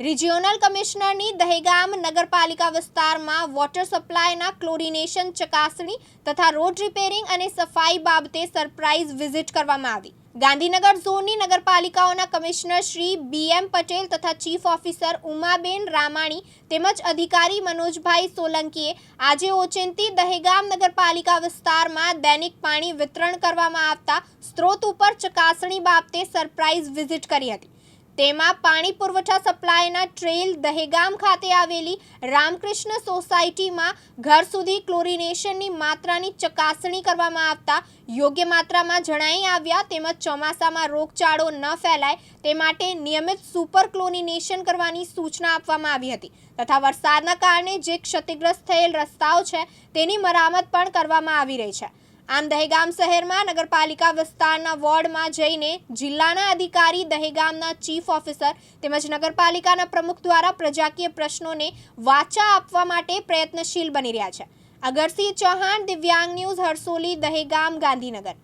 Regional કમિશનરની Dehgam નગરપાલિકા વિસ્તારમાં water સપ્લાયના chlorination ચકાસણી તથા રોડ રિપેરિંગ અને સફાઈ બાબતે સરપ્રાઇઝ વિઝિટ કરવામાં આવી. ગાંધીનગર ઝોનની નગરપાલિકાઓના commissioner Shri B M Patel તથા ચીફ ઓફિસર ઉમાબેન રામાણી તેમજ અધિકારી મનોજભાઈ સોલંકીએ આજે ઓચિંતી દહેગામ નગરપાલિકા વિસ્તારમાં દૈનિક પાણી વિતરણ કરવામાં આવતા સ્ત્રોત ઉપર ચકાસણી બાબતે સરપ્રાઇઝ વિઝિટ કરી હતી. તેમાં પાણી પુરવઠા સપ્લાયના ટ્રેલ દહેગામ ખાતે આવેલી રામકૃષ્ણ સોસાયટીમાં ઘર સુધી ક્લોરિનેશનની માત્રાની ચકાસણી કરવામાં આવતા યોગ્ય માત્રામાં જણાઈ આવ્યા તેમજ ચોમાસામાં રોગચાળો ન ફેલાય તે માટે નિયમિત સુપર ક્લોરિનેશન કરવાની સૂચના આપવામાં આવી હતી તથા વરસાદના કારણે જે ક્ષતિગ્રસ્ત થયેલ રસ્તાઓ છે તેની મરામત પણ કરવામાં આવી રહી છે. આમ દહેગામ શહેરમાં નગરપાલિકા વિસ્તારના વોર્ડમાં જઈને જિલ્લાના અધિકારી, દહેગામના ચીફ ઓફિસર તેમજ નગરપાલિકાના પ્રમુખ દ્વારા પ્રજાકીય પ્રશ્નોને વાચા આપવા માટે પ્રયત્નશીલ બની રહ્યા છે. અગરસિંહ ચૌહાણ, દિવ્યાંગ ન્યૂઝ, હરસોલી, દહેગામ, ગાંધીનગર.